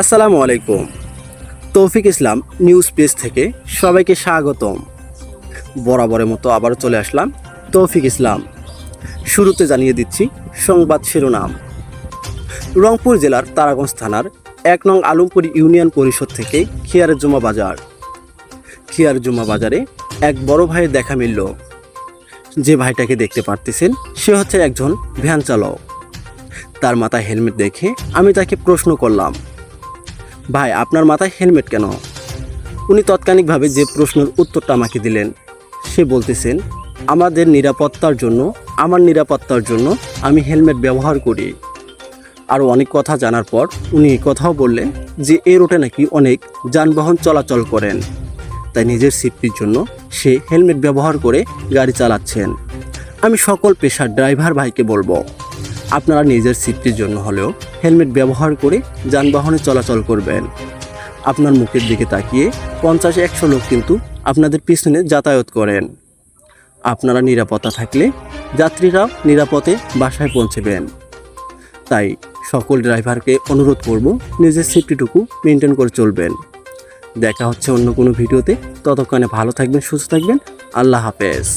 আসসালামু আলাইকুম। তৌফিক ইসলাম নিউজ পেজ থেকে সবাইকে স্বাগতম। বরাবরের মতো আবারও চলে আসলাম তৌফিক ইসলাম। শুরুতে জানিয়ে দিচ্ছি সংবাদ শিরোনাম। রংপুর জেলার তারাগঞ্জ থানার এক নং আলমপুর ইউনিয়ন পরিষদ থেকে খিয়ারের জমা বাজার। খিয়ার জমা বাজারে এক বড় ভাইয়ের দেখা মিলল। যে ভাইটাকে দেখতে পারতেছেন, সে হচ্ছে একজন ভ্যান চালক। তার মাথায় হেলমেট দেখে আমি তাকে প্রশ্ন করলাম ভাই, আপনার মাথায় হেলমেট কেন? উনি তাৎক্ষণিকভাবে যে প্রশ্নের উত্তরটা আমাকে দিলেন, সে বলতেছেন, আমাদের নিরাপত্তার জন্য, আমার নিরাপত্তার জন্য আমি হেলমেট ব্যবহার করি। আরও অনেক কথা জানার পর উনি কথাও বললেন যে এই রোডে নাকি অনেক যানবাহন চলাচল করেন। তাই নিজের সেফটির জন্য সে হেলমেট ব্যবহার করে গাড়ি চালাচ্ছেন। আমি সকল পেশার ড্রাইভার ভাইকে বলব আপনারা নিজের সেফটির জন্য হলেও হেলমেট ব্যবহার করে যানবাহনে চলাচল করবেন। আপনার মুখের দিকে তাকিয়ে পঞ্চাশ একশো লোক কিন্তু আপনাদের পিছনে যাতায়াত করেন। আপনারা নিরাপত্তা থাকলে যাত্রীরাও নিরাপদে বাসায় পৌঁছবেন। তাই সকল ড্রাইভারকে অনুরোধ করব নিজের সেফটিটুকু মেনটেন করে চলবেন। দেখা হচ্ছে অন্য কোনো ভিডিওতে। ততক্ষণে ভালো থাকবেন, সুস্থ থাকবেন। আল্লাহ হাফেজ।